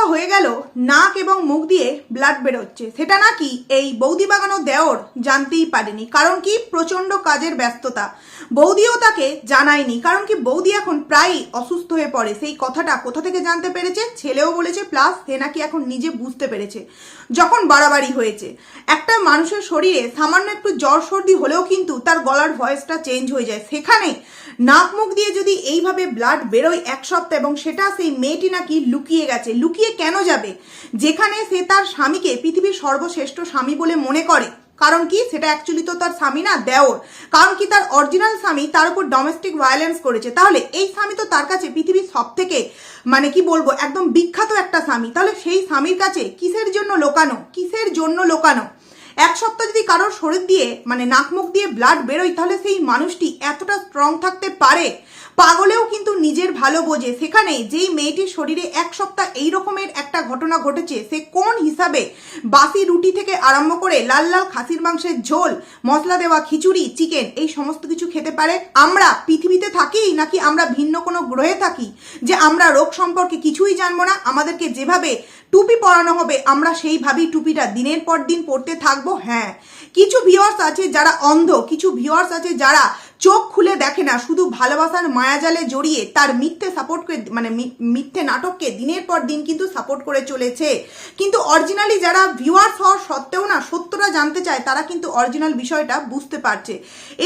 সপ্তাহ হয়ে গেল, নাক এবং মুখ দিয়ে ব্লাড বেরোচ্ছে। সেটা নাকি এই বৌদি বাগানো দেওর জানতেই পারেনি, কারণ কি প্রচণ্ড কাজের ব্যস্ততা। বৌদিও তাকে জানায়নি, কারণ কি বৌদি এখন প্রায়ই অসুস্থ হয়ে পড়ে। সেই কথাটা কোথা থেকে জানতে পেরেছে? ছেলেও বলেছে প্লাস সে নাকি এখন নিজে বুঝতে পেরেছে, যখন বাড়াবাড়ি হয়েছে। একটা মানুষের শরীরে সামান্য একটু জ্বর সর্দি হলেও কিন্তু তার গলার ভয়েসটা চেঞ্জ হয়ে যায়। সেখানে নাক মুখ দিয়ে যদি এইভাবে ব্লাড বেরোয় এক সপ্তাহ, এবং সেটা সেই মেয়েটি নাকি লুকিয়ে গেছে, লুকিয়ে কেন যাবে? যেখানে সে তার স্বামীকে পৃথিবীর সর্বশ্রেষ্ঠ স্বামী বলে মনে করে। কারণ কি? সেটা অ্যাকচুয়ালি তো তার স্বামী না, দেওর। কারণ কি? তার অরিজিনাল স্বামী তার উপর ডোমেস্টিক ভায়োলেন্স করেছে। তাহলে এই স্বামী তো তার কাছে পৃথিবীর সব থেকে মানে কি বলব, একদম বিখ্যাত একটা স্বামী। তাহলে সেই স্বামীর কাছে কিসের জন্য লোকানো? কিসের জন্য লোকানো? এক সপ্তাহ যদি কারোর শরীর দিয়ে মানে নাক মুখ দিয়ে ব্লাড বেরোয়, তাহলে সেই মানুষটি এতটা স্ট্রং থাকতে পারে পাগলেও কিন্তু নিজের ভালো বোঝে। সেখানে যেই মেয়েটির শরীরে এক সপ্তাহ এই রকমের একটা ঘটনা ঘটেছে, সে কোন হিসাবে বাসি রুটি থেকে আরম্ভ করে লাল লাল খাসির মাংসের ঝোল, মশলা দেওয়া খিচুড়ি, চিকেন, এই সমস্ত কিছু খেতে পারে? আমরা পৃথিবীতে থাকি নাকি আমরা ভিন্ন কোনো গ্রহে থাকি? যে আমরা রোগ সম্পর্কে কিছুই জানব না, আমাদেরকে যেভাবে টুপি পরানো হবে, আমরা সেইভাবেই টুপিটা দিনের পর দিন পরতে থাকব হ্যাঁ। কিছু ভিউয়ার্স আছে যারা অন্ধ, কিছু ভিউয়ার্স আছে যারা চোখ খুলে দেখে না, শুধু ভালোবাসার মায়াজালে জড়িয়ে তার মিথ্যে সাপোর্টকে মানে মিথ্যে নাটককে দিনের পর দিন কিন্তু সাপোর্ট করে চলেছে। কিন্তু অরিজিনালি যারা ভিউয়ার্স হওয়ার সত্ত্বেও না সত্যটা জানতে চায়, তারা কিন্তু অরিজিনাল বিষয়টা বুঝতে পারছে।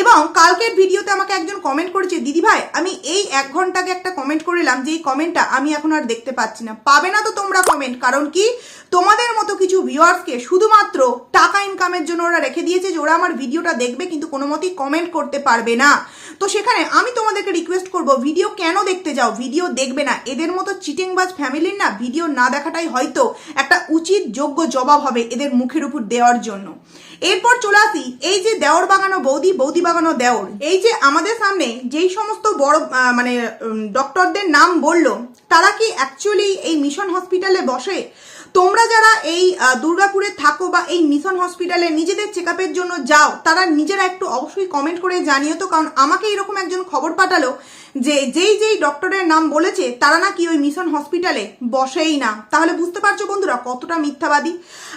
এবং কালকের ভিডিওতে আমাকে একজন কমেন্ট করেছে, দিদি ভাই, আমি এই এক ঘন্টাকে একটা কমেন্ট করিলাম যে এই কমেন্টটা আমি এখন আর দেখতে পাচ্ছি না। পাবে না তো তোমরা কমেন্ট কারণ কি? তোমাদের মতো কিছু ভিউয়ার্সকে শুধুমাত্র টাকা ইনকামের জন্য ওরা রেখে দিয়েছে যে ওরা আমার ভিডিওটা দেখবে, কিন্তু কোনো মতেই কমেন্ট করতে পারবে না। তো সেখানে আমি তোমাদেরকে রিকোয়েস্ট করব ভিডিও কেন দেখতে যাও? ভিডিও দেখবে না। এদের মতো চিটিংবাজ ফ্যামিলির না ভিডিও না দেখাটাই হয়তো একটা উচিত যোগ্য জবাব হবে এদের মুখের উপর দেওয়ার জন্য। এরপর চলে আসি, এই যে দেওর বাগানো বৌদি বৌদি বাগানো দেওর, এই যে আমাদের সামনে যেই সমস্ত বড় মানে ডক্টরদের নাম বলল, তারা কি অ্যাকচুয়ালি এই মিশন হসপিটালে বসে? তোমরা যারা এই দুর্গাপুরে থাকো বা এই মিশন হসপিটালে নিজেদের চেক জন্য যাও, তারা নিজেরা একটু অবশ্যই কমেন্ট করে জানিও তো, কারণ আমাকে এরকম একজন খবর পাঠালো যে যেই যেই ডক্টরের নাম বলেছে, তারা নাকি ওই মিশন হসপিটালে বসেই না। তাহলে বুঝতে পারছ বন্ধুরা কতটা মিথ্যাবাদী।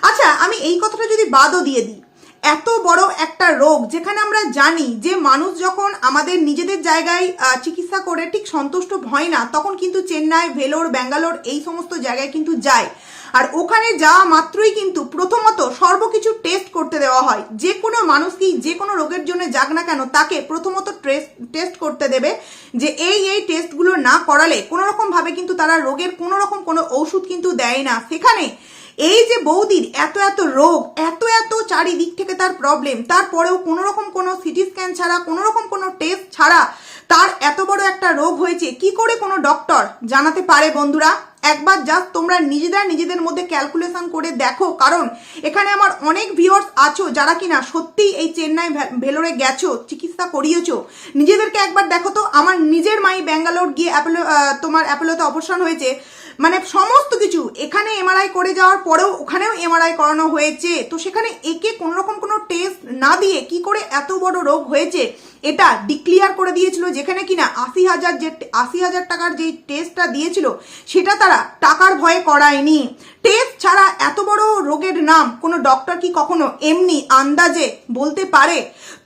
আচ্ছা আমি এই কথাটা যদি বাদও দিয়ে দিই। এত বড় একটা রোগ যেখানে আমরা জানি যে মানুষ যখন আমাদের নিজেদের জায়গায় চিকিৎসা করে ঠিক সন্তুষ্ট হয় না, তখন কিন্তু চেন্নাই, ভেলোর, ব্যাঙ্গালোর এই সমস্ত জায়গায় কিন্তু যায়। আর ওখানে যাওয়া মাত্রই কিন্তু প্রথমত সর্বকিছু টেস্ট করতে দেওয়া হয়। যে কোনো মানুষকেই যে কোনো রোগের জন্য যাক না কেন, তাকে প্রথমত টেস্ট করতে দেবে যে এই এই টেস্টগুলো না করালে কোনো রকম ভাবে কিন্তু তারা রোগের কোনো রকম কোনো ওষুধ কিন্তু দেয় না। সেখানে এই যে বৌদির এত এত রোগ, এত এত চারিদিক থেকে তার প্রবলেম তারপরেও কোনো রকম কোনো সিটি স্ক্যান ছাড়া কোনো রকম কোনো টেস্ট ছাড়া তার এত বড় একটা রোগ হয়েছে, কি করে কোনো ডক্টর জানাতে পারে বন্ধুরা? একবার জাস্ট তোমরা নিজেরা নিজেদের মধ্যে ক্যালকুলেশন করে দেখো, কারণ এখানে আমার অনেক ভিউয়ার্স আছো যারা কিনা সত্যিই এই চেন্নাই ভেলোরে গেছো, চিকিৎসা করিয়েছো। নিজেদেরকে একবার দেখো তো, আমার নিজের মাই ব্যাঙ্গালোর গিয়ে অ্যাপোলো তোমার অ্যাপোলোতে অবসান হয়েছে। মানে সমস্ত কিছু এখানে এমআরআই করে যাওয়ার পরেও ওখানেও এমআরআই করানো হয়েছে। তো সেখানে একে কোনো রকম কোনো টেস্ট না দিয়ে কি করে এত বড় রোগ হয়েছে, এটা ডিক্লিয়ার করে দিয়েছিল যেখানে কিনা আশি হাজার যে আশি হাজার টাকার যেই টেস্টটা দিয়েছিল, সেটা তারা টাকার ভয়ে করায়নি। টেস্ট ছাড়া এত বড় রোগের নাম কোনো ডক্টর কি কখনো এমনি আন্দাজে বলতে পারে?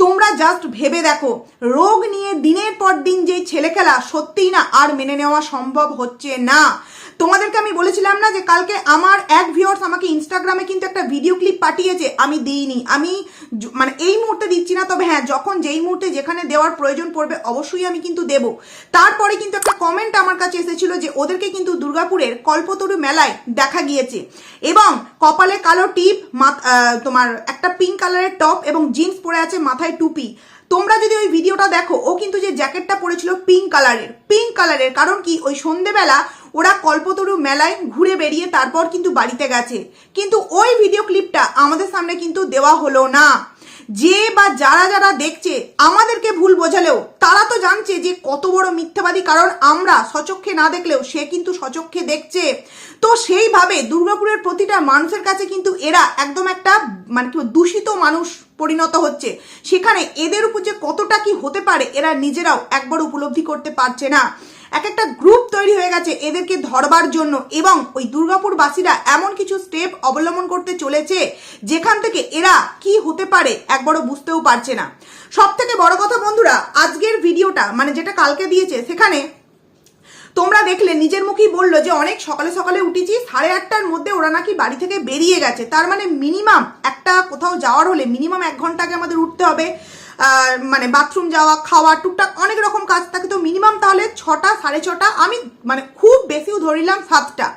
তোমরা জাস্ট ভেবে দেখো, রোগ নিয়ে দিনের পর দিন যেই ছেলে খেলা সত্যিই না আর মেনে নেওয়া সম্ভব হচ্ছে না। তোমাদেরকে আমি বলেছিলাম না যে কালকে আমার এক ভিউয়ার্স আমাকে ইনস্টাগ্রামে কিন্তু একটা ভিডিও ক্লিপ পাঠিয়েছে, আমি দিইনি। আমি মানে এই মুহূর্তে দিচ্ছি না, তবে হ্যাঁ যখন যেই মুহূর্তে যেখানে দেওয়ার প্রয়োজন পড়বে অবশ্যই আমি কিন্তু দেব। তারপরে কিন্তু একটা কমেন্ট আমার কাছে এসেছিল যে ওদেরকে কিন্তু দুর্গাপুরের কল্পতরু মেলায় দেখা গিয়েছে। এবং কপালে কালো টিপ তোমার একটা পিঙ্ক কালারের টপ এবং জিন্স পরে আছে মাথায় টুপি। তোমরা যদি ওই ভিডিওটা দেখো, ও কিন্তু যে জ্যাকেটটা পরেছিল পিঙ্ক কালারের পিঙ্ক কালারের কারণ কি? ওই সন্ধেবেলা ওরা কল্পতরু মেলায় ঘুরে বেরিয়ে তারপর কিন্তু বাড়িতে গেছে। কিন্তু ওই ভিডিও ক্লিপটা আমাদের সামনে কিন্তু দেওয়া হলো না। যে বা যারা যারা দেখছে, আমাদেরকে ভুল বোঝালেও তারা তো জানছে যে কত বড় মিথ্যাবাদী, কারণ আমরা সচক্ষে না দেখলেও সে কিন্তু সচক্ষে দেখছে। তো সেইভাবে দুর্গাপুরের প্রতিটা মানুষের কাছে কিন্তু এরা একদম একটা মানে কি দূষিত মানুষ পরিণত হচ্ছে। সেখানে এদের উপর যে কতটা কি হতে পারে, এরা নিজেরাও একবার উপলব্ধি করতে পারছে না। এক একটা গ্রুপ তৈরি হয়ে গেছে এদেরকে ধরবার জন্য এবং ওই দুর্গাপুর বাসীরা এমন কিছু স্টেপ অবলম্বন করতে চলেছে যেখান থেকে এরা কি হতে পারে একবারও বুঝতেও পারছে না। সব থেকে বড় কথা বন্ধুরা, আজকের ভিডিওটা মানে যেটা কালকে দিয়েছে, সেখানে তোমরা দেখলে নিজের মুখেই বলল যে অনেক সকালে সকালে উঠেছি, সাড়ে আটটার মধ্যে ওরা নাকি বাড়ি থেকে বেরিয়ে গেছে। তার মানে মিনিমাম একটা কোথাও যাওয়ার হলে মিনিমাম এক ঘণ্টা আগে আমাদের উঠতে হবে। মানে বাথরুম যাওয়া, খাওয়া, টুকটাক অনেক রকম কাজ থাকে। তো মিনিমাম তাহলে ছটা, সাড়ে ছটা, আমি মানে খুব বেশিও ধরিলাম সাতটা।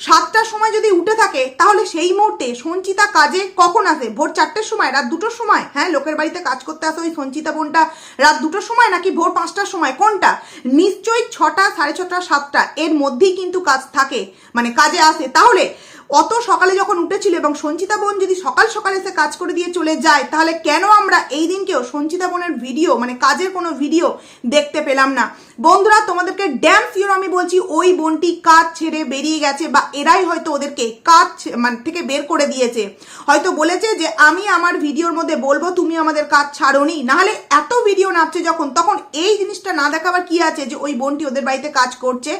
সাতটার সময় যদি উঠে থাকে, তাহলে সেই মুহূর্তে সঞ্চিতা কাজে কখন আসে? ভোর চারটের সময়? রাত দুটোর সময়? হ্যাঁ লোকের বাড়িতে কাজ করতে আসে ওই সঞ্চিতা বোনটা। রাত দুটোর সময় নাকি ভোর পাঁচটার সময়? কোনটা? নিশ্চয়ই ছটা, সাড়ে ছটা, সাতটা। এর মধ্যেই কিন্তু কাজ থাকে মানে কাজে আসে। তাহলে অত সকালে যখন উঠেছিল এবং সঞ্চিতা বোন যদি সকাল সকালে এসে কাজ করে দিয়ে চলে যায়, তাহলে কেন আমরা এই দিনকেও সঞ্চিতা বোনের ভিডিও মানে কাজের কোনো ভিডিও দেখতে পেলাম না? বন্ধুরা, তোমাদেরকে ড্যাম শিওর আমি বলছি, ওই বোনটি কাজ ছেড়ে বেরিয়ে গেছে বা এরাই হয়তো ওদেরকে কাজ মানে থেকে বের করে দিয়েছে। হয়তো বলেছে যে, আমি আমার ভিডিওর মধ্যে বলব, তুমি আমাদের কাজ ছাড়োনি। নাহলে এত ভিডিও নামছে যখন, তখন এই জিনিসটা না দেখাবার কি আছে যে, ওই বোনটি ওদের বাড়িতে কাজ করছে?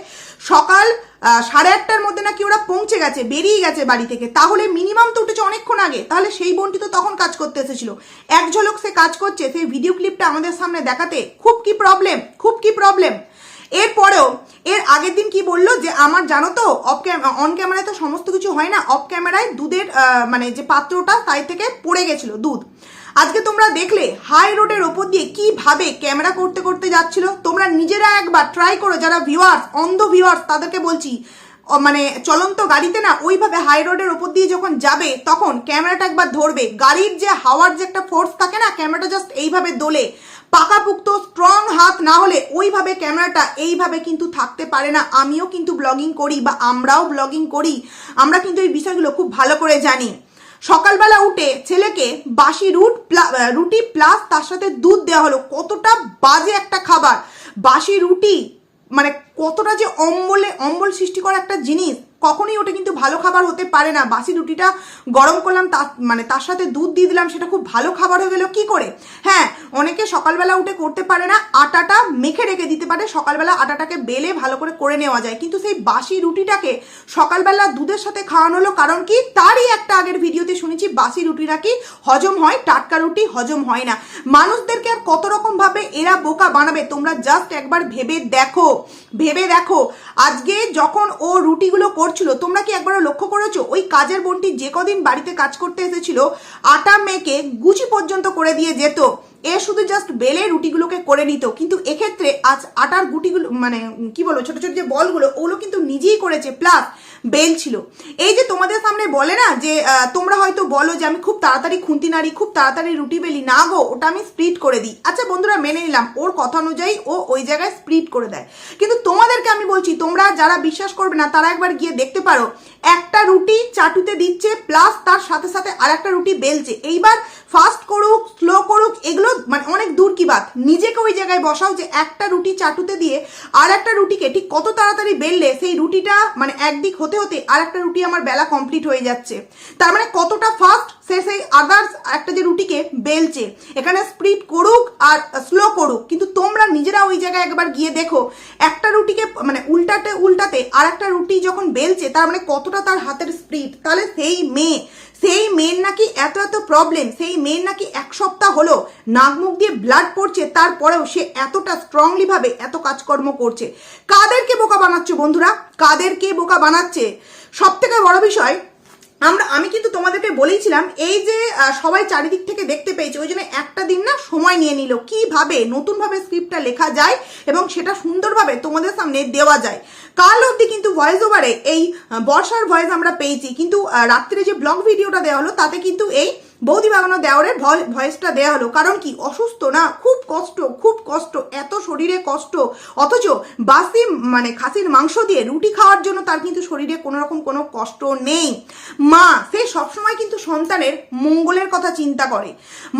সকাল সাড়ে আটটার মধ্যে নাকি ওরা পৌঁছে গেছে, বেরিয়ে গেছে বাড়ি থেকে। তাহলে মিনিমাম তো উঠেছে অনেকক্ষণ আগে। তাহলে সেই বোনটি তো তখন কাজ করতে এসেছিল। এক ঝলক সে কাজ করছে, সেই ভিডিও ক্লিপটা আমাদের সামনে দেখাতে খুব কি প্রবলেম খুব কি প্রবলেম এরপরেও, এর আগের দিন কি বলল যে, আমার জানো তো অফ অন ক্যামেরায় তো সমস্ত কিছু হয় না অফ ক্যামেরায় দুধের মানে যে পাত্রটা, তাই থেকে পড়ে গেছিল দুধ। আজকে তোমরা দেখলে হাই রোডের ওপর দিয়ে কীভাবে ক্যামেরা করতে করতে যাচ্ছিল। তোমরা নিজেরা একবার ট্রাই করো, যারা ভিউয়ার্স অন্ধ ভিউয়ার্স তাদেরকে বলছি মানে চলন্ত গাড়িতে না, ওইভাবে হাই রোডের ওপর দিয়ে যখন যাবে, তখন ক্যামেরাটা একবার ধরবে। গাড়ির যে হাওয়ার যে একটা ফোর্স থাকে না ক্যামেরাটা জাস্ট এইভাবে দোলে। পাকাপুক্ত স্ট্রং হাত না হলে ওইভাবে ক্যামেরাটা এইভাবে কিন্তু থাকতে পারে না। আমিও কিন্তু ব্লগিং করি বা আমরাও ব্লগিং করি। আমরা কিন্তু এই বিষয়গুলো খুব ভালো করে জানি। সকালবেলা উঠে ছেলেকে বাসি রুট রুটি প্লাস তার সাথে দুধ দেওয়া হলো। কতটা বাজে একটা খাবার। বাসি রুটি মানে কতটা যে অম্বলে, অম্বল সৃষ্টি করা একটা জিনিস। কখনোই ওটা কিন্তু ভালো খাবার হতে পারে না। বাসি রুটিটা গরম করলাম তার মানে তার সাথে দুধ দিয়ে দিলাম, সেটা খুব ভালো খাবার হয়ে গেলো। কী করে? হ্যাঁ অনেকে সকালবেলা উঠে করতে পারে না, আটাটা মেখে রেখে দিতে পারে, সকালবেলা আটাটাকে বেলে ভালো করে করে নেওয়া যায়। কিন্তু সেই বাসি রুটিটাকে সকালবেলা দুধের সাথে খাওয়ানো হলো, কারণ কি? তারই একটা আগের ভিডিওতে শুনেছি, বাসি রুটি নাকি হজম হয়, টাটকা রুটি হজম হয় না। মানুষদেরকে আর কত রকমভাবে এরা বোকা বানাবে, তোমরা জাস্ট একবার ভেবে দেখো। ভেবে দেখো, আজকে যখন ও রুটিগুলো করছিল? তোমরা কি একবারও লক্ষ্য করেছ? ওই কাজের বোনটি যে কদিন বাড়িতে কাজ করতে এসেছিল, আটা মেকে গুচি পর্যন্ত করে দিয়ে যেত। এ শুধু জাস্ট বেলে রুটিগুলোকে করে নিত। কিন্তু এক্ষেত্রে আজ আটার গুটিগুলো মানে কি বলব, ছোট ছোট যে বলগুলো, ওগুলো কিন্তু নিজেই করেছে। প্লাস বেল ছিল। এই যে তোমাদের সামনে বলে না যে তোমরা হয়তো বলো যে আমি খুব তাড়াতাড়ি খুন্তি নাড়ি, খুব তাড়াতাড়ি রুটি বেলি, না গো, ওটা আমি স্প্লিট করে দিই। আচ্ছা বন্ধুরা, মেনে নিলাম, ওর কথা অনুযায়ী ও ওই জায়গায় স্প্লিট করে দেয়। কিন্তু তোমাদেরকে আমি বলছি, তোমরা যারা বিশ্বাস করবে না, তারা একবার গিয়ে দেখতে পারো, একটা রুটি চাটুতে দিচ্ছে, প্লাস তার সাথে সাথে আর একটা রুটি বেলছে। এইবার ফাস্ট করুক স্লো করুক, এগুলো মানে অনেক দূর কি বাত। নিজেকে ওই জায়গায় বসাও যে একটা রুটি চাটুতে দিয়ে আর একটা রুটিকে ঠিক কত তাড়াতাড়ি বেললে সেই রুটিটা মানে একদিক হতে হতে আর একটা রুটি আমার বেলা কমপ্লিট হয়ে যাচ্ছে। তার মানে কতটা ফাস্ট সে সেই আদার্স একটা যে রুটিকে বেলছে। এখানে স্প্রিট করুক আর স্লো করুক। কিন্তু তোমরা নিজেরা ওই জায়গায় একবার গিয়ে দেখো, একটা রুটিকে মানে উল্টাতে উল্টাতে আর একটা রুটি যখন বেলছে, তার মানে কতটা তার হাতের স্প্রিট তাহলে সেই মেয়ে সেই মেয়ের নাকি এত এত প্রবলেম সেই মেয়ের নাকি এক সপ্তাহ হলো নাক মুখ দিয়ে ব্লাড পড়ছে, তারপরেও সে এতটা স্ট্রংলি ভাবে এত কাজকর্ম করছে। কাদেরকে বোকা বানাচ্ছে বন্ধুরা? কাদেরকে বোকা বানাচ্ছে? সব থেকে বড় বিষয়, আমরা, আমি কিন্তু তোমাদেরকে বলেইছিলাম, এই যে সবাই চারিদিক থেকে দেখতে পেয়েছে, ওই জন্য একটা দিন না সময় নিয়ে নিল। কীভাবে নতুনভাবে স্ক্রিপ্টটা লেখা যায় এবং সেটা সুন্দরভাবে তোমাদের সামনে দেওয়া যায়? কাল অবধি কিন্তু ভয়েস ওভারে এই বর্ষার ভয়েস আমরা পেয়েছি। কিন্তু রাত্রে যে ব্লগ ভিডিওটা দেওয়া হলো, তাতে কিন্তু এই বৌদি বাগানো দেওয়ারের ভয়েসটা দেওয়া হলো। কারণ কি? অসুস্থ না? খুব কষ্ট খুব কষ্ট, এত শরীরে কষ্ট। অথচ বাসি মানে খাসির মাংস দিয়ে রুটি খাওয়ার জন্য তার কিন্তু শরীরে কোনো রকম কোনো কষ্ট নেই। মা, সে সবসময় কিন্তু সন্তানের মঙ্গলের কথা চিন্তা করে।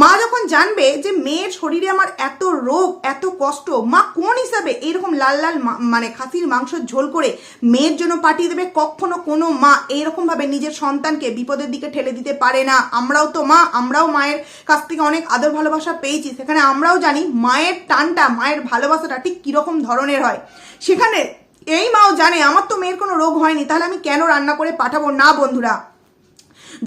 মা যখন জানবে যে মেয়ের শরীরে আমার এত রোগ, এত কষ্ট, মা কোন হিসাবে এরকম লাল লাল মানে খাসির মাংস ঝোল করে মেয়ের জন্য পাঠিয়ে দেবে, কখনো কোনো মা এইরকম ভাবে নিজের সন্তানকে বিপদের দিকে ঠেলে দিতে পারে না। আমরাও তো মা, আমরাও মায়ের কাছ থেকে অনেক আদর ভালোবাসা পেয়েছি। সেখানে আমরাও জানি মায়ের টানটা, মায়ের ভালোবাসাটা ঠিক কীরকম ধরনের হয়। সেখানে এই মাও জানে, আমার তো মেয়ের কোনো রোগ হয়নি, তাহলে আমি কেন রান্না করে পাঠাবো? না বন্ধুরা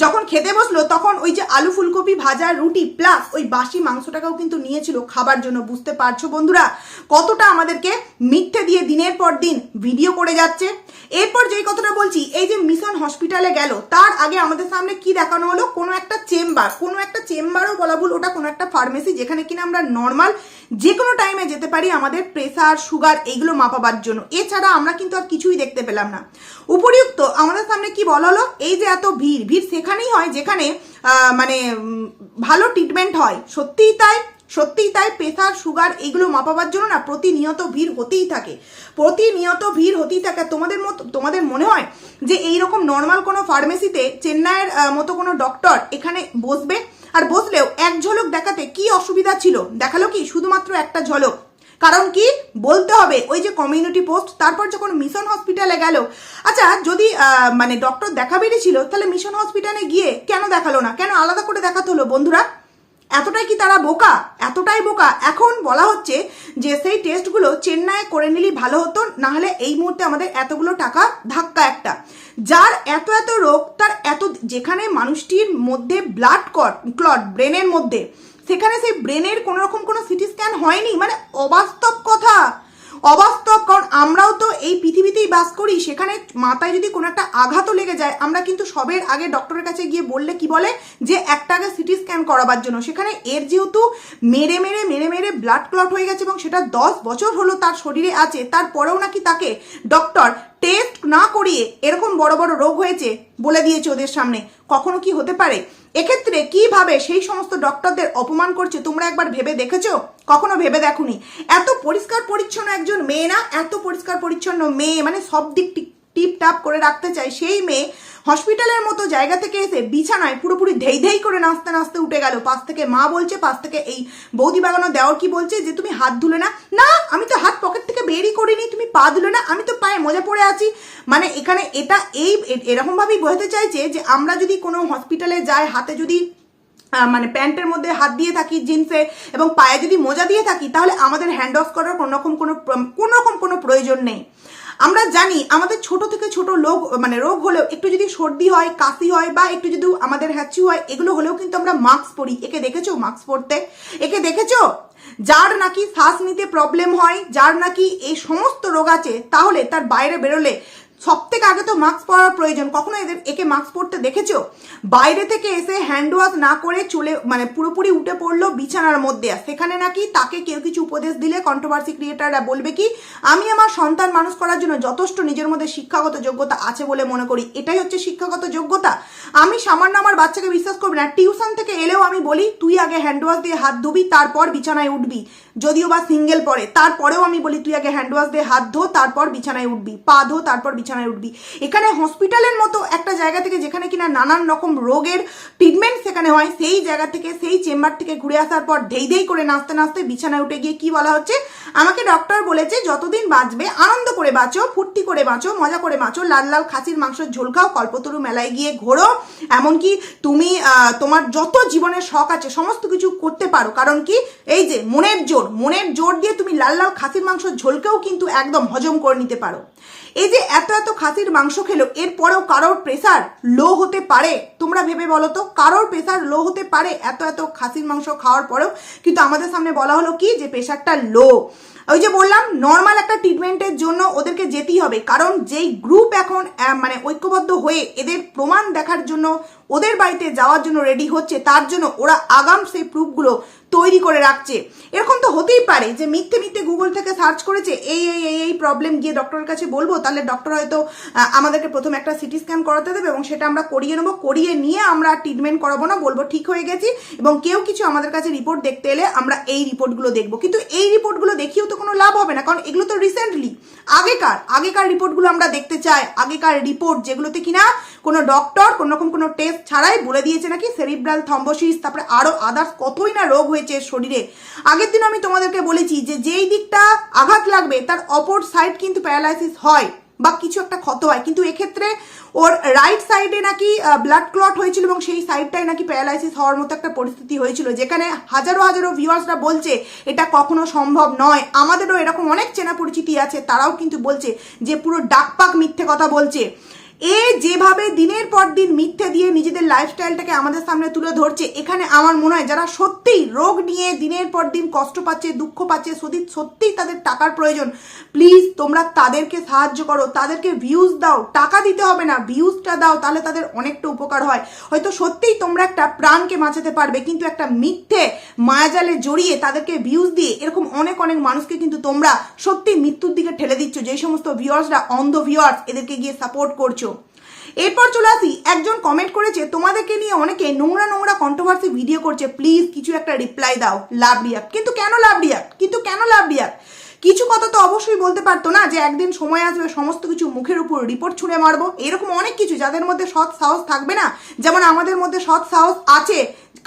যখন খেতে বসল, তখন ওই যে আলু ফুলকপি ভাজা রুটি প্লাস ওই বাসি মাংসটাকেও কিন্তু নিয়েছিল খাবার জন্য। বুঝতে পারছ বন্ধুরা? কতটা আমাদেরকে মিথ্যে দিয়ে দিনের পর দিন ভিডিও করে যাচ্ছে। এরপর যেই কথাটা বলছি, এই যে মিশন হসপিটালে গেল, তার আগে আমাদের সামনে কি দেখানো হলো? কোনো একটা চেম্বার কোনো একটা চেম্বারও বলা ভুল, ওটা কোনো একটা ফার্মেসি যেখানে কিনা আমরা নর্মাল যে কোনো টাইমে যেতে পারি, আমাদের প্রেসার সুগার এইগুলো মাপাবার জন্য। এছাড়া আমরা কিন্তু আর কিছুই দেখতে পেলাম না। উপরিউক্ত, আমাদের সামনে কি বলা হলো? এই যে এত ভিড় ভিড় সেখানেই হয় যেখানে মানে ভালো ট্রিটমেন্ট হয়। সত্যিই তাই সত্যিই তাই প্রেসার সুগার এইগুলো মাপাবার জন্য না প্রতিনিয়ত ভিড় হতেই থাকে। প্রতিনিয়ত ভিড় হতেই থাকে। তোমাদের মতো, তোমাদের মনে হয় যে এইরকম নর্মাল কোনো ফার্মেসিতে চেন্নাইয়ের মতো কোনো ডক্টর এখানে বসবে? আর বসলেও এক ঝলক দেখাতে কি অসুবিধা ছিল? দেখাল কি শুধুমাত্র একটা ঝলক? কারণ কি? বলতে হবে, ওই যে কমিউনিটি পোস্ট তারপর যখন মিশন হসপিটালে গেল। আচ্ছা যদি মানে ডক্টর দেখা বেরিয়েছিল, তাহলে মিশন হসপিটালে গিয়ে কেন দেখাল না? কেন আলাদা করে দেখাতে হলো বন্ধুরা? এতটাই কি তারা বোকা? এতটাই বোকা। এখন বলা হচ্ছে যে সেই টেস্টগুলো চেন্নাইয়ে করে নিলেই ভালো হতো নাহলে এই মুহূর্তে আমাদের এতগুলো টাকা ধাক্কা একটা। যার এত এত রোগ, তার এত যেখানে মানুষটির মধ্যে ব্লাড কট ক্লট ব্রেনের মধ্যে, সেখানে সেই ব্রেনের কোনো রকম কোনো সিটি স্ক্যান হয়নি? মানে অবাস্তব কথা। অবাস্তব, কারণ আমরাও তো এই পৃথিবীতেই বাস করি, সেখানে মাথায় যদি কোনো একটা আঘাতও লেগে যায়, আমরা কিন্তু সবের আগে ডক্টরের কাছে গিয়ে বললে কি বলে, যে একটা আগে সিটি স্ক্যান করাবার জন্য। সেখানে এর যেহেতু মেরে মেরে মেরে মেরে ব্লাড ক্লট হয়ে গেছে এবং সেটা দশ বছর হলো তার শরীরে আছে, তারপরেও নাকি তাকে ডক্টর টেস্ট না করিয়ে এরকম বড় বড় রোগ হয়েছে বলে দিয়েছে ওদের সামনে, কখনো কি হতে পারে? এক্ষেত্রে কীভাবে সেই সমস্ত ডক্টরদের অপমান করছে তোমরা একবার ভেবে দেখেছ? কখনো ভেবে দেখোনি? এত পরিষ্কার পরিচ্ছন্ন একজন মেয়ে না, এত পরিষ্কার পরিচ্ছন্ন মেয়ে মানে সব দিক টিপ টিপ টাপ করে রাখতে চায়, সেই মেয়ে হসপিটালের মতো জায়গা থেকে এসে বিছানায় পুরোপুরি ধেই ধেই করে নাচতে নাচতে উঠে গেল। পাশ থেকে মা বলছে, পাশ থেকে এই বৌদি বাগানো দেওয়ার কি বলছে যে, তুমি হাত ধুলে না? না, আমি তো হাত পকেট থেকে বেরই করিনি, তুমি পা ধুলে না, আমি তো পায়ে মজা পড়ে আছি। মানে এখানে এটা এই এরকমভাবেই বোঝাতে চাইছে যে, আমরা যদি কোনো হসপিটালে যাই, হাতে যদি মানে প্যান্টের মধ্যে হাত দিয়ে থাকি, জিন্সে, এবং পায়ে যদি মোজা দিয়ে থাকি, তাহলে আমাদের হ্যান্ড অফ করার কোনো রকম কোনো কোনো রকম কোনো প্রয়োজন নেই। আমরা জানি আমাদের ছোট থেকে ছোট লোক মানে রোগ হলেও একটু যদি সর্দি হয়, কাশি হয় বা একটু যদি আমাদের হ্যাচি হয়, এগুলো হলেও কিন্তু আমরা মাস্ক পরি। একে দেখেছ মাস্ক পরতে? একে দেখেছ? যার নাকি শ্বাস নিতে প্রবলেম হয়, যার নাকি এই সমস্ত রোগ আছে, তাহলে তার বাইরে বেরোলে সব থেকে আগে তো মাস্ক পরার প্রয়োজন। কখনো এদের একে মাস্ক পরতে দেখেছ? বাইরে থেকে এসে হ্যান্ড ওয়াশ না করে চলে মানে পুরোপুরি উঠে পড়ল বিছানার মধ্যে। সেখানে নাকি তাকে কেউ কিছু উপদেশ দিলে কন্ট্রোভার্সি ক্রিয়েটাররা বলবে কি, আমি আমার সন্তান মানুষ করার জন্য যথেষ্ট নিজের মধ্যে শিক্ষাগত যোগ্যতা আছে বলে মনে করি। এটাই হচ্ছে শিক্ষাগত যোগ্যতা। আমি সামান্য আমার বাচ্চাকে বিশ্বাস করবি না। টিউশন থেকে এলেও আমি বলি, তুই আগে হ্যান্ড ওয়াশ দিয়ে হাত ধুবি, তারপর বিছানায় উঠবি। যদিও বা সিঙ্গেল পরে তারপরেও আমি বলি, তুই আগে হ্যান্ড ওয়াশ দিয়ে হাত ধো, তারপর বিছানায় উঠবি, পা ধো, তারপর বিছানায় উঠবি। এখানে হসপিটালের মতো একটা জায়গা থেকে যেখানে কিনা নানান রকম রোগের ট্রিটমেন্ট সেখানে হয়, সেই জায়গা থেকে, সেই চেম্বার থেকে ঘুরে আসার পর ধেই ধেই করে নাচতে নাচতে বিছানায় উঠে গিয়ে কি বলা হচ্ছে? আমাকে ডক্টর বলেছে, যতদিন বাঁচবে, আনন্দ করে বাঁচো, ফুর্তি করে বাঁচো, মজা করে বাঁচো, লাল লাল খাসির মাংসের ঝোল খাও, কল্পতরু মেলায় গিয়ে ঘোরো, এমনকি তুমি তোমার যত জীবনের শখ আছে, সমস্ত কিছু করতে পারো। কারণ কি? এই যে, মনের জোর। মনের জোর দিয়ে তুমি লাল লাল খাসির মাংস ঝোলকেও কিন্তু একদম হজম করে নিতে পারো। এই যে এত এত খাসির মাংস খেলো, এরপরেও কারোর প্রেসার লো হতে পারে? তোমরা ভেবে বলো তো, কারোর প্রেসার লো হতে পারে এত এত খাসির মাংস খাওয়ার পরেও? কিন্তু আমাদের সামনে বলা হলো কি যে প্রেসারটা লো ওই যে বললাম নর্মাল একটা ট্রিটমেন্টের জন্য ওদেরকে যেতেই হবে। কারণ যেই গ্রুপ এখন মানে ঐক্যবদ্ধ হয়ে এদের প্রমাণ দেখার জন্য ওদের বাড়িতে যাওয়ার জন্য রেডি হচ্ছে, তার জন্য ওরা আগাম সেই প্রুফগুলো তৈরি করে রাখছে। এরকম তো হতেই পারে যে মিথ্যে মিথ্যে গুগল থেকে সার্চ করেছে, এই এই এই এই প্রবলেম গিয়ে ডক্টরের কাছে বলব, তাহলে ডক্টর হয়তো আমাদেরকে প্রথম একটা সিটি স্ক্যান করাতে দেবে এবং সেটা আমরা করিয়ে নেব। করিয়ে নিয়ে আমরা ট্রিটমেন্ট করাবো না, বলব ঠিক হয়ে গেছি এবং কেউ কিছু আমাদের কাছে রিপোর্ট দেখতে এলে আমরা এই রিপোর্টগুলো দেখব। কিন্তু এই রিপোর্টগুলো দেখিয়েও তো কোনো লাভ হবে না, কারণ এগুলো তো রিসেন্টলি আগেকার আগেকার রিপোর্টগুলো আমরা দেখতে চাই, আগেকার রিপোর্ট যেগুলোতে কিনা কোনো ডক্টর কোনো রকম কোনো টেস্ট ছাড়াই বলে দিয়েছে নাকি সেরিব্রাল থম্বোসিস তারপরে আরও আদার্স কতই না রোগ হয়েছে শরীরে। আগের দিন আমি তোমাদেরকে বলেছি যে যেই দিকটা আঘাত লাগবে, তার অপর সাইড কিন্তু প্যারালাইসিস হয় বা কিছু একটা ক্ষত হয়। কিন্তু এক্ষেত্রে ওর রাইট সাইডে নাকি ব্লাড ক্লট হয়েছিল এবং সেই সাইডটাই নাকি প্যারালাইসিস হওয়ার মতো একটা পরিস্থিতি হয়েছিল, যেখানে হাজারো হাজারো ভিউয়ার্সরা বলছে এটা কখনো সম্ভব নয়। আমাদেরও এরকম অনেক চেনা পরিচিতি আছে, তারাও কিন্তু বলছে যে পুরো ডাকপাক মিথ্যে কথা বলছে। এ যেভাবে দিনের পর দিন মিথ্যে দিয়ে নিজেদের লাইফস্টাইলটাকে আমাদের সামনে তুলে ধরছে, এখানে আমার মনে হয় যারা সত্যিই রোগ নিয়ে দিনের পর দিন কষ্ট পাচ্ছে, দুঃখ পাচ্ছে, সত্যি, সত্যিই তাদের টাকার প্রয়োজন প্লিজ তোমরা তাদেরকে সাহায্য করো, তাদেরকে ভিউজ দাও, টাকা দিতে হবে না ভিউজটা দাও, তাহলে তাদের অনেকটা উপকার হয়। হয়তো সত্যিই তোমরা একটা প্রাণকে বাঁচাতে পারবে, কিন্তু একটা মিথ্যে মায়াজালে জড়িয়ে তাদেরকে ভিউজ দিয়ে এরকম অনেক অনেক মানুষকে কিন্তু তোমরা সত্যি মৃত্যুর দিকে ঠেলে দিচ্ছ যেই সমস্ত ভিউয়ার্সরা অন্ধ ভিউয়ার্স এদেরকে গিয়ে সাপোর্ট করছ। এরপর চলে আসি, একজন কমেন্ট করেছে, তোমাদেরকে নিয়ে অনেকে নোংরা নোংরা কন্ট্রোভার্সি ভিডিও করছে প্লিজ কিছু একটা রিপ্লাই দাও লাভ রিয়াক্ট কিন্তু কেন লাভ রিয়াক্ট কিন্তু কেন লাভ রিয়াক্ট কিছু কথা তো অবশ্যই বলতে পারতো না যে একদিন সময় আসবে, সমস্ত কিছু মুখের উপর রিপোর্ট ছুঁড়ে মারবো, এরকম অনেক কিছু যাদের মধ্যে সৎ সাহস থাকবে না, যেমন আমাদের মধ্যে সৎ সাহস আছে,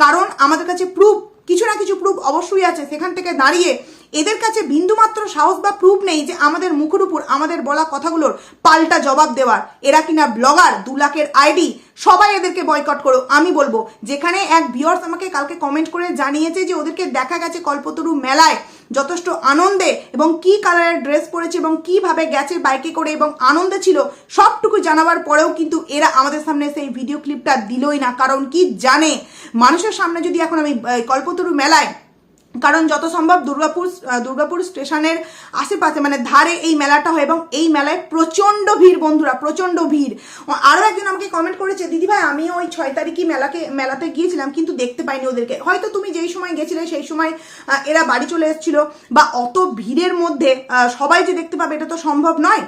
কারণ আমাদের কাছে প্রুফ কিছু না কিছু প্রুফ অবশ্যই আছে, সেখান থেকে দাঁড়িয়ে এদের কাছে বিন্দুমাত্র সাহস বা প্রুফ নেই যে আমাদের মুখের উপর আমাদের বলা কথাগুলোর পাল্টা জবাব দেওয়ার। এরা কিনা ব্লগার দু লাখের আইডি সবাই এদেরকে বয়কট করো আমি বলব, যেখানে এক ভিওর্স আমাকে কালকে কমেন্ট করে জানিয়েছে যে ওদেরকে দেখা গেছে কল্পতরু মেলায়। যথেষ্ট আনন্দে এবং কি কালারের ড্রেস পরেছে এবং কীভাবে গেছে বাইকে করে এবং আনন্দে ছিল, সবটুকু জানাবার পরেও কিন্তু এরা আমাদের সামনে সেই ভিডিও ক্লিপটা দিলই না। কারণ কি জানে? মানুষের সামনে যদি এখন আমি কল্পতরু মেলায় কারণ যত সম্ভব দুর্গাপুর দুর্গাপুর স্টেশনের আশেপাশে মানে ধারে এই মেলাটা হয় এবং এই মেলায় প্রচণ্ড ভিড় বন্ধুরা, প্রচণ্ড ভিড়। আরও একজন আমাকে কমেন্ট করেছে, দিদি ভাই, আমিও ওই ছয় তারিখই মেলাকে, মেলাতে গিয়েছিলাম, কিন্তু দেখতে পাইনি ওদেরকে। হয়তো তুমি যেই সময় গেছিলে, সেই সময় এরা বাড়ি চলে এসেছিল বা অত ভিড়ের মধ্যে সবাই যে দেখতে পাবে, এটা তো সম্ভব নয়।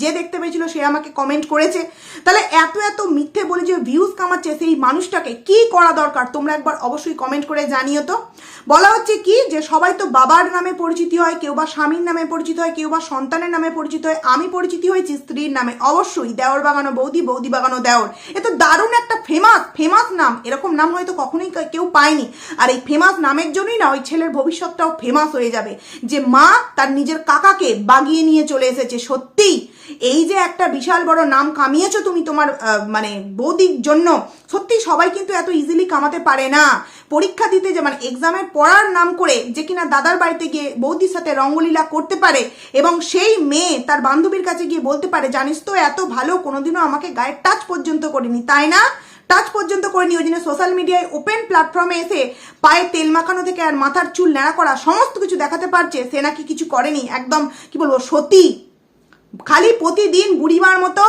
যে দেখতে পেয়েছিল সে আমাকে কমেন্ট করেছে। তাহলে এত এত মিথ্যে বলে যে ভিউজ কামাচ্ছে সেই মানুষটাকে কি করা দরকার? তোমরা একবার অবশ্যই কমেন্ট করে জানিও তো। বলা হচ্ছে কি যে সবাই তো বাবার নামে পরিচিতি হয়, কেউ বা স্বামীর নামে পরিচিত হয়, কেউ বা সন্তানের নামে পরিচিত হয়। আমি পরিচিতি হয়েছি স্ত্রীর নামে। অবশ্যই দেওর বাগানো বৌদি বৌদি বাগানো দেওর। এ তো দারুণ একটা ফেমাস ফেমাস নাম। এরকম নাম হয়তো কখনোই কেউ পায়নি। আর এই ফেমাস নামের জন্যই না ওই ছেলের ভবিষ্যৎটাও ফেমাস হয়ে যাবে। যে মা তার নিজের কাকাকে বাগিয়ে নিয়ে চলে এসেছে, সত্যিই। এই যে একটা বিশাল বড় নাম কামিয়েছো তুমি তোমার মানে বৌদির জন্য, সত্যি সবাই কিন্তু এত ইজিলি কামাতে পারে না। পরীক্ষা দিতে যে মানে এক্সামের পড়ার নাম করে যে কিনা দাদার বাড়িতে গিয়ে বৌদির সাথে রঙ্গলীলা করতে পারে এবং সেই মেয়ে তার বান্ধবীর কাছে গিয়ে বলতে পারে, জানিস তো, এত ভালো, কোনোদিনও আমাকে গায়ের টাচ পর্যন্ত করিনি। তাই না? টাচ পর্যন্ত করেনি, ওই জন্য সোশ্যাল মিডিয়ায় ওপেন প্ল্যাটফর্মে এসে পায়ে তেল মাখানো থেকে আর মাথার চুল ন্যাড়া করা সমস্ত কিছু দেখাতে পারছে। সে নাকি কিছু করেনি, একদম, কি বলব, সতী। খালি প্রতিদিন বুড়িমার মতো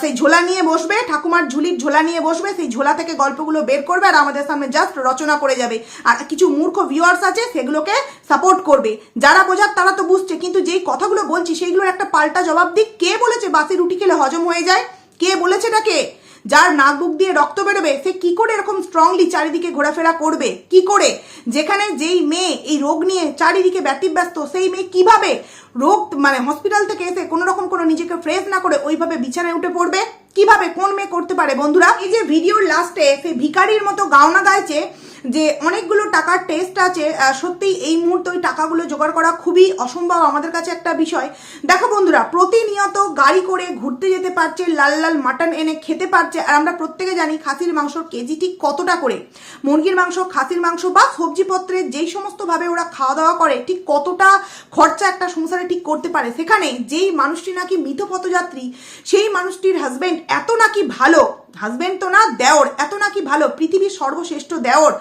সেই ঝোলা নিয়ে বসবে, ঠাকুমার ঝুলির ঝোলা নিয়ে বসবে, সেই ঝোলা থেকে গল্পগুলো বের করবে আর আমাদের সামনে জাস্ট রচনা করে যাবে। আর কিছু মূর্খ ভিউয়ার্স আছে, সেগুলোকে সাপোর্ট করবে। যারা বোঝার তারা তো বুঝছে, কিন্তু যেই কথাগুলো বলছি, সেইগুলোর একটা পাল্টা জবাব দিক। কে বলেছে বাসি রুটি খেলে হজম হয়ে যায়? কে বলেছে এটাকে যার নাক বুক দিয়ে রক্ত বেরোবে, সে কি করে এরকম স্ট্রংলি চারিদিকে ঘোরাফেরা করবে? কি করে? যেখানে যেই মেয়ে এই রোগ নিয়ে চারিদিকে ব্যতিব্যস্ত, সেই মেয়ে কীভাবে রোগ মানে হসপিটাল থেকে এসে কোনো রকম কোনো নিজেকে ফ্রেশ না করে ওইভাবে বিছানায় উঠে পড়বে? কীভাবে কোন মেয়ে করতে পারে? বন্ধুরা, এই যে ভিডিওর লাস্টে সে ভিকারির মতো গাওনা গাইছে যে অনেকগুলো টাকার টেস্ট আছে আহ, সত্যি এই মুহূর্তে ওই টাকাগুলো জোগাড় করা খুবই অসম্ভব আমাদের কাছে একটা বিষয়। দেখো বন্ধুরা প্রতিনিয়ত গাড়ি করে ঘুরতে যেতে পারছে লাল লাল মাটন এনে খেতে পারছে আর আমরা প্রত্যেকে জানি খাসির মাংসর কেজি ঠিক কতটা করে। মুরগির মাংস খাসির মাংস বা সবজিপত্রের যেই সমস্তভাবে ওরা খাওয়া দাওয়া করে ঠিক কতটা খরচা একটা সংসারে ঠিক করতে পারে। সেখানে যেই মানুষটি নাকি মৃতপথযাত্রী সেই মানুষটির হাজবেন্ড এত নাকি ভালো হাজবেন্ড তো না, দেওর। এত নাকি ভালো, পৃথিবীর সর্বশ্রেষ্ঠ দেওর।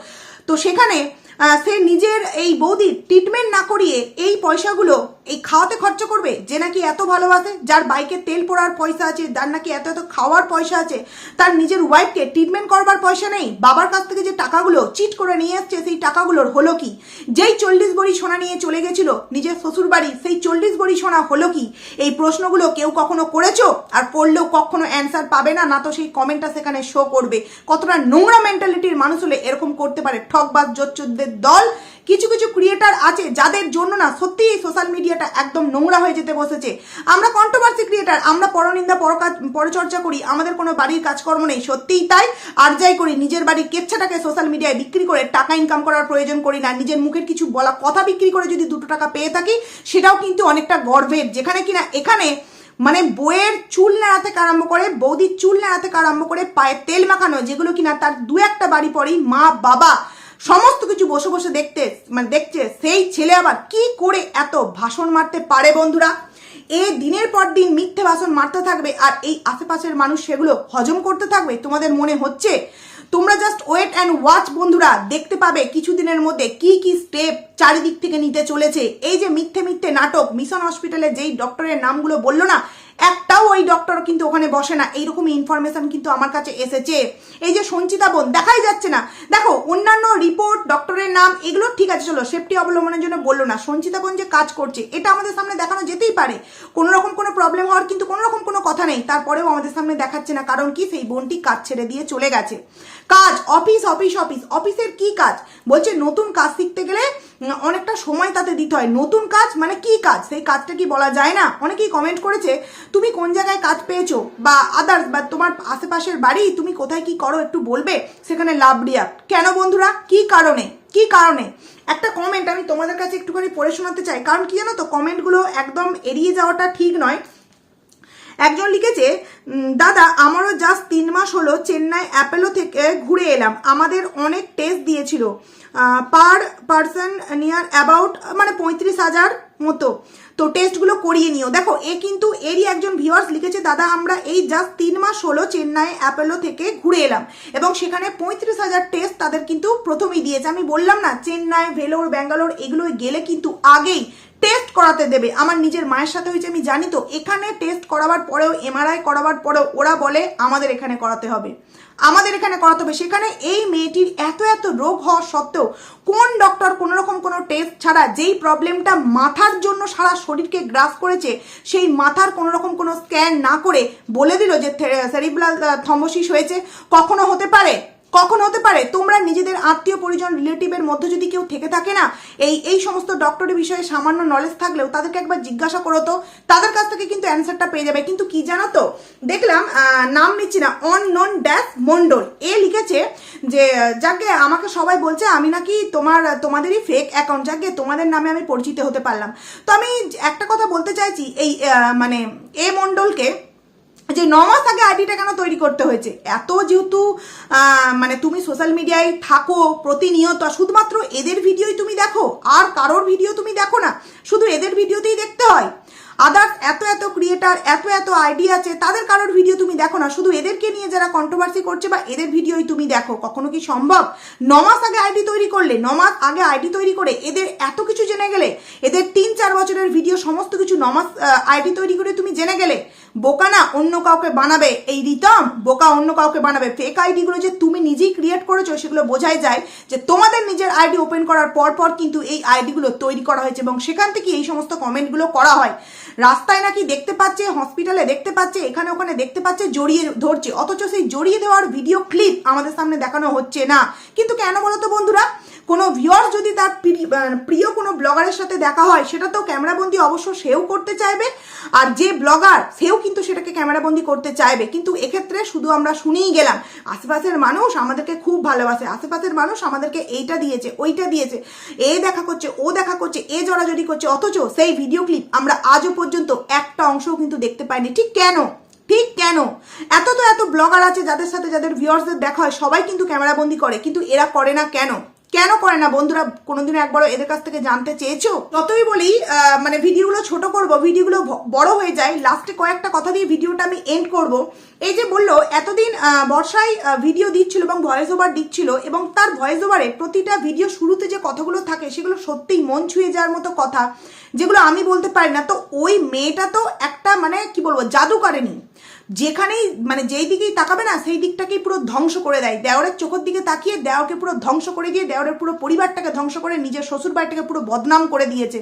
তো সেখানে সে নিজের এই বৌদির ট্রিটমেন্ট না করিয়ে এই পয়সাগুলো এই খাওয়াতে খরচ করবে? যে নাকি এত ভালোবাসে, যার বাইকে তেল পোড়ার পয়সা আছে, যার নাকি এত এত খাওয়ার পয়সা আছে, তার নিজের ওয়াইফকে ট্রিটমেন্ট করবার পয়সা নেই, বাবার কাছ থেকে যে টাকাগুলো চিট করে নিয়ে এসছে সেই টাকাগুলোর হলো কি? যেই চল্লিশ বড়ি সোনা নিয়ে চলে গেছিল, নিজের শ্বশুর বাড়ি সেই চল্লিশ বড়ি সোনা হলো কি? এই প্রশ্নগুলো কেউ কখনো করেছ? আর পড়লেও কখনো অ্যান্সার পাবে না না তো সেই কমেন্টটা সেখানে শো করবে। কতটা নোংরা মেন্টালিটির মানুষ হলে এরকম করতে পারে? ঠকবাজ জোচ্চোরদের দল। কিছু কিছু ক্রিয়েটার আছে যাদের জন্য না সত্যি এই সোশ্যাল মিডিয়াটা একদম নোংরা হয়ে যেতে বসেছে। আমরা কন্ট্রোভার্সি ক্রিয়েটার আমরা পরনিন্দা পরকাজ পরচর্চা করি, আমাদের কোনো বাড়ির কাজকর্ম নেই, সত্যিই তাই আর যাই করি, নিজের বাড়ির কেচ্ছাটাকে সোশ্যাল মিডিয়ায় বিক্রি করে টাকা ইনকাম করার প্রয়োজন করি না, নিজের মুখের কিছু বলা কথা বিক্রি করে যদি দুটো টাকা পেয়ে থাকি, সেটাও কিন্তু অনেকটা গর্বের, যেখানে কিনা এখানে মানে বইয়ের চুল নাড়াতে আরম্ভ করে, বৌদির চুল নাড়াতে আরম্ভ করে, পায়ে তেল মাখানো, যেগুলো কিনা তার দু একটা বাড়ি পরেই মা, বাবা সমস্ত কিছু বসে বসে দেখতে মানে দেখছে, সেই ছেলে আবার কি করে এত ভাষণ মারতে পারে বন্ধুরা? এ দিনের পর দিন মিথ্যে ভাষণ মারতে থাকবে আর এই আশেপাশের মানুষ সেগুলো হজম করতে থাকবে? তোমাদের মনে হচ্ছে? তোমরা জাস্ট ওয়েট অ্যান্ড ওয়াচ বন্ধুরা, দেখতে পাবে কিছুদিনের মধ্যে কি কি স্টেপ চারিদিক থেকে নিতে চলেছে। এই যে মিথ্যে মিথ্যে নাটক, মিশন হসপিটালে যেই ডক্টরের নামগুলো বলল না একটাও ওই ডক্টর কিন্তু ওখানে বসে না। এইরকম ইনফরমেশন কিন্তু আমার কাছে এসেছে। এই যে সঞ্চিতা বোন, দেখাই যাচ্ছে না। দেখো, অন্যান্য রিপোর্ট ডক্টরের নাম, এগুলো ঠিক আছে, চলো সেফটি অবলম্বনের জন্য বলল না। সঞ্চিতা বোন যে কাজ করছে, এটা আমাদের সামনে দেখানো যেতেই পারে। কোনো রকম কোনো প্রবলেম হওয়ার কিন্তু কোনো রকম কোনো কথা নেই, তারপরেও আমাদের সামনে দেখাচ্ছে না, কারণ কি? সেই বোনটি কাজ ছেড়ে দিয়ে চলে গেছে। কাজ, অফিস অফিস অফিস, অফিসের কি কাজ? বলছে নতুন কাজ শিখতে গেলে অনেকটা সময় তাতে দিতে হয়। নতুন কাজ মানে কি কাজ? সেই কাজটা কি বলা যায় না? অনেকেই কমেন্ট করেছে, তুমি কোন জায়গায় কাজ পেয়েছ? বা আদার্স বা তোমার আশেপাশের বাড়ি? তুমি কোথায় কি করো? একটু বলবে? সেখানে লাভ রিয়াক্ট কেন বন্ধুরা? কি কারণে? কি কারণে? একটা কমেন্ট আমি তোমাদের কাছে একটুখানি পড়ে শোনাতে চাই। কারণ কি জানো তো কমেন্টগুলো একদম এড়িয়ে যাওয়াটা ঠিক নয়। একজন লিখেছে দাদা, আমারও জাস্ট তিন মাস হলো চেন্নাই অ্যাপেলো থেকে ঘুরে এলাম। আমাদের অনেক টেস্ট দিয়েছিল পার পার্সন নিয়ার অ্যাবাউট মানে পঁয়ত্রিশ হাজার মতো। তো টেস্টগুলো করিয়ে নিও। দেখো, এ কিন্তু এরই একজন ভিউয়ার্স লিখেছে, দাদা, আমরা এই জাস্ট তিন মাস হলো চেন্নাই অ্যাপেলো থেকে ঘুরে এলাম এবং সেখানে পঁয়ত্রিশ হাজার টেস্ট তাদের কিন্তু প্রথমেই দিয়েছে। আমি বললাম না, চেন্নাই, ভেলোর, ব্যাঙ্গালোর, এগুলোয় গেলে কিন্তু আগেই টেস্ট করাতে দেবে। আমার নিজের মায়ের সাথে হয়েছে, আমি জানি তো, এখানে টেস্ট করাবার পরেও এমআরআই করাবার পরেও ওরা বলে, আমাদের এখানে করাতে হবে। আমাদের এখানে করাতে হবে। সেখানে এই মেয়েটির এত এত রোগ হওয়া সত্ত্বেও কোন ডক্টর কোনো রকম কোনো টেস্ট ছাড়া যেই প্রবলেমটা মাথার জন্য সারা শরীরকে গ্রাস করেছে, সেই মাথার কোনো রকম কোনো স্ক্যান না করে বলে দিল যে সেরিব্রাল থম্বসিস হয়েছে। কখনো হতে পারে? কখন হতে পারে? তোমরা নিজেদের আত্মীয়, পরিজন রিলেটিভের মধ্যে যদি কেউ থেকে থাকে না, এই এই সমস্ত ডক্টরের বিষয়ে সামান্য নলেজ থাকলেও তাদেরকে একবার জিজ্ঞাসা করো তো। তাদের কাছ থেকে কিন্তু অ্যান্সারটা পেয়ে যাবে। কিন্তু কি জানো তো? দেখলাম নাম নিচ্ছি না অন নন ড্যাশ মন্ডল এ লিখেছে যে, যাকে আমাকে সবাই বলছে, আমি নাকি তোমার, তোমাদেরই ফেক অ্যাকাউন্ট যাকে তোমাদের নামে আমি পরিচিত হতে পারলাম। তো আমি একটা কথা বলতে চাইছি, এই মানে এ মন্ডলকে যে ন মাস আগে আইডিটা কেন তৈরি করতে হয়েছে? এত যেহেতু মানে তুমি সোশ্যাল মিডিয়ায় থাকো প্রতিনিয়ত শুধুমাত্র এদের ভিডিওই তুমি দেখো, আর কারোর ভিডিও তুমি দেখো না, শুধু এদের ভিডিওতেই দেখতে হয়। আদার্স এত এত ক্রিয়েটার এত এত আইডি আছে, তাদের কারোর ভিডিও তুমি দেখো না, শুধু এদেরকে নিয়ে যারা কন্ট্রোভার্সি করছে বা এদের ভিডিওই তুমি দেখো, কখনো কি সম্ভব? ন মাস আগে আইডি তৈরি করলে, ন মাস আগে আইডি তৈরি করে এদের এত কিছু জেনে গেলে, এদের তিন চার বছরের ভিডিও, সমস্ত কিছু ন মাস আইডি তৈরি করে তুমি জেনে গেলে বোকা না অন্য কাউকে বানাবে। এই রিতম, বোকা অন্য কাউকে বানাবে। ফেক আইডিগুলো যে তুমি নিজেই ক্রিয়েট করেছ, সেগুলো বোঝাই যায় যে তোমাদের নিজের আইডি ওপেন করার পর পর কিন্তু এই আইডিগুলো তৈরি করা হয়েছে এবং সেখান থেকে এই সমস্ত কমেন্টগুলো করা হয়। রাস্তায় নাকি দেখতে পাচ্ছে হসপিটালে দেখতে পাচ্ছে, এখানে ওখানে দেখতে পাচ্ছে, জড়িয়ে ধরছে। অথচ সেই জড়িয়ে দেওয়ার ভিডিও ক্লিপ আমাদের সামনে দেখানো হচ্ছে না। কিন্তু কেন বলো তো বন্ধুরা? কোনো ভিউয়ার যদি তার প্রি- প্রিয় কোনো ব্লগারের সাথে দেখা হয়, সেটা তো ক্যামেরাবন্দি অবশ্য সেও করতে চাইবে। আর যে ব্লগার সেও কিন্তু সেটাকে ক্যামেরাবন্দি করতে চাইবে। কিন্তু এক্ষেত্রে শুধু আমরা শুনেই গেলাম, আশেপাশের মানুষ আমাদেরকে খুব ভালোবাসে। আশেপাশের মানুষ আমাদেরকে এইটা দিয়েছে, ওইটা দিয়েছে, এ দেখা করছে, ও দেখা করছে, এ জড়াজড়ি করছে। অথচ সেই ভিডিও ক্লিপ আমরা আজও পর্যন্ত একটা অংশও কিন্তু দেখতে পাইনি। ঠিক কেন? ঠিক কেন? এত তো এত ব্লগার আছে যাদের সাথে যাদের ভিউয়ার্সদের দেখা হয়, সবাই কিন্তু ক্যামেরাবন্দি করে। কিন্তু এরা করে না কেন? কেন করে না? বন্ধুরা, কোনোদিনও একবারও এদের কাছ থেকে জানতে চেয়েছো? যতই বলি মানে ভিডিওগুলো ছোট করব, ভিডিওগুলো বড় হয়ে যায় লাস্টে কয়েকটা কথা দিয়ে ভিডিওটা আমি এন্ড করব। এই যে বলল, এতদিন বর্ষায় ভিডিও দিচ্ছিল এবং ভয়েস ওভার দিচ্ছিল এবং তার ভয়েস ওভারে প্রতিটা ভিডিও শুরুতে যে কথাগুলো থাকে, সেগুলো সত্যিই মন ছুঁয়ে যাওয়ার মতো কথা, যেগুলো আমি বলতে পারি না। তো ওই মেয়েটা তো একটা মানে কি বলব জাদু করেনি যেখানেই মানে যেই দিকেই তাকাবে না, সেই দিকটাকেই পুরো ধ্বংস করে দেয়। দেওরের চোখের দিকে তাকিয়ে দেওরকে পুরো ধ্বংস করে দিয়ে দেওরের পুরো পরিবারটাকে ধ্বংস করে নিজের শ্বশুর বাড়িটাকে পুরো বদনাম করে দিয়েছে।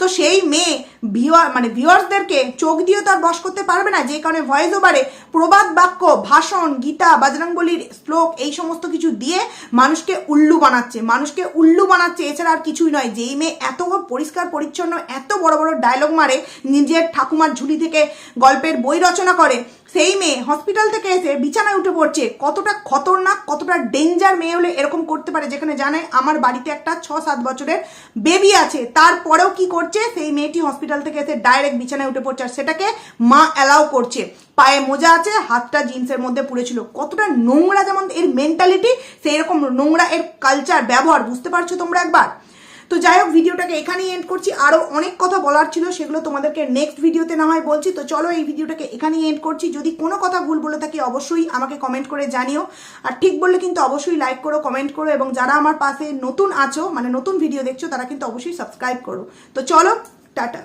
তো সেই মেয়ে ভিওয়ার মানে ভিওয়ার্সদেরকে চোখ দিয়ে তো আর বশ করতে পারবে না, যে কারণে ভয়েস ওভারে প্রবাদ বাক্য, ভাষণ, গীতা বাজরাঙ্গলির শ্লোক, এই সমস্ত কিছু দিয়ে মানুষকে উল্লু বানাচ্ছে। মানুষকে উল্লু বানাচ্ছে এছাড়া আর কিছুই নয়। যেই মেয়ে এত পরিষ্কার, পরিচ্ছন্ন, এত বড় বড় ডায়লগ মারে, নিজের ঠাকুমার ঝুলি থেকে গল্পের বই রচনা করে সেই মেয়ে হসপিটাল থেকে এসে বিছানায় উঠে পড়ছে। কতটা খতরনাক, কতটা ডেঞ্জার মেয়ে হলে এরকম করতে পারে যেখানে জানে আমার বাড়িতে একটা ছ সাত বছরের বেবি আছে। তারপরেও কি করছে? সেই মেয়েটি হসপিটাল থেকে এসে ডাইরেক্ট বিছানায় উঠে পড়ছে আর সেটাকে মা অ্যালাউ করছে। পায়ে মোজা আছে, হাতটা জিন্সের মধ্যে পুড়েছিল কতটা নোংরা যেমন এর মেন্টালিটি সেই রকম নোংরা এর কালচার ব্যবহার, বুঝতে পারছ তোমরা একবার? তো যাই হোক, ভিডিওটাকে এখানেই এন্ড করছি। আরও অনেক কথা বলার ছিল, সেগুলো তোমাদেরকে নেক্সট ভিডিওতে না হয় বলছি। তো চলো এই ভিডিওটাকে এখানেই এন্ড করছি। যদি কোনো কথা ভুল বলে থাকি, অবশ্যই আমাকে কমেন্ট করে জানিও। আর ঠিক বললে কিন্তু অবশ্যই লাইক করো কমেন্ট করো, এবং যারা আমার পাশে নতুন আছো মানে নতুন ভিডিও দেখছ, তারা কিন্তু অবশ্যই সাবস্ক্রাইব করো। তো চলো, টাটা।